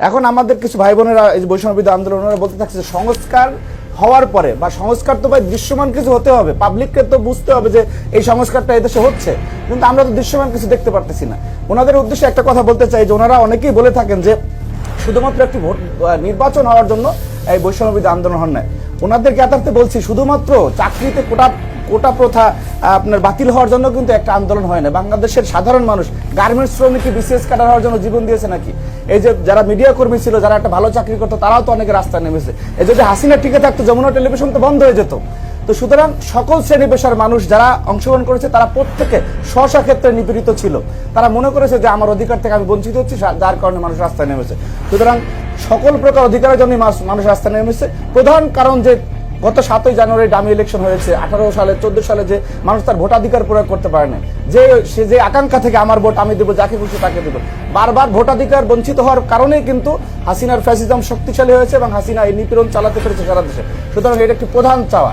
এখন আমাদের কিছু ভাই বোনেরা এই যে বৈষম্য আন্দোলন বলতে থাকছে সংস্কার হওয়ার পরে, বা সংস্কার তো ভাই দৃশ্যমান কিছু হতে হবে পাবলিককে তো বুঝতে হবে যে এই সংস্কারটা এদেশে হচ্ছে, কিন্তু আমরা তো দৃশ্যমান কিছু দেখতে পারতেছি না। ওনাদের উদ্দেশ্যে একটা কথা বলতে চাই যে ওনারা অনেকেই বলে থাকেন যে শুধুমাত্র একটি ভোট নির্বাচন হওয়ার জন্য এই বৈষম্য আন্দোলন হন নাই। ওনাদেরকে এতার্থে বলছি, শুধুমাত্র চাকরিতে কোটা কোটা প্রথা আপনার বাতিল হওয়ার জন্য কিন্তু একটা আন্দোলন হয় না। বাংলাদেশের সাধারণ মানুষ গার্মেন্টস শ্রমিককে বিসিএস কাটার হওয়ার জন্য জীবন দিয়েছে নাকি? এই যে যারা মিডিয়া কর্মী ছিল, যারা একটা ভালো চাকরি করতো, তারাও তো অনেকে রাস্তায় নেমেছে। এই যদি হাসিনা টিকে থাকতো, যমুনা টেলিভিশন তো বন্ধ হয়ে যেত। তো সুতরাং সকল শ্রেণি পেশার মানুষ যারা অংশগ্রহণ করেছে, তারা প্রত্যেকে স্ব ক্ষেত্রে নিপীড়িত ছিল। তারা মনে করেছে যে আমার অধিকার থেকে আমি বঞ্চিত হচ্ছি যার কারণে মানুষ রাস্তায় নেমেছে। সুতরাং সকল প্রকার অধিকারের জন্য মানুষ রাস্তায় নেমেছে। প্রধান কারণ যে গত সাতই জানুয়ারি ডামি ইলেকশন হয়েছে। আঠারো সালে, চোদ্দ সালে যে মানুষ তার ভোটাধিকার প্রয়োগ করতে পারে না যে সে যে আকাঙ্ক্ষা থেকে আমার ভোট আমি দেবো, যাকে খুশি তাকে দেবো। বারবার ভোটাধিকার বঞ্চিত হওয়ার কারণেই কিন্তু হাসিনার ফ্যাসিজম শক্তিশালী হয়েছে এবং হাসিনা এই নিপীড়ন চালাতে পেরেছে সারা দেশে। সুতরাং এটা একটি প্রধান চাওয়া।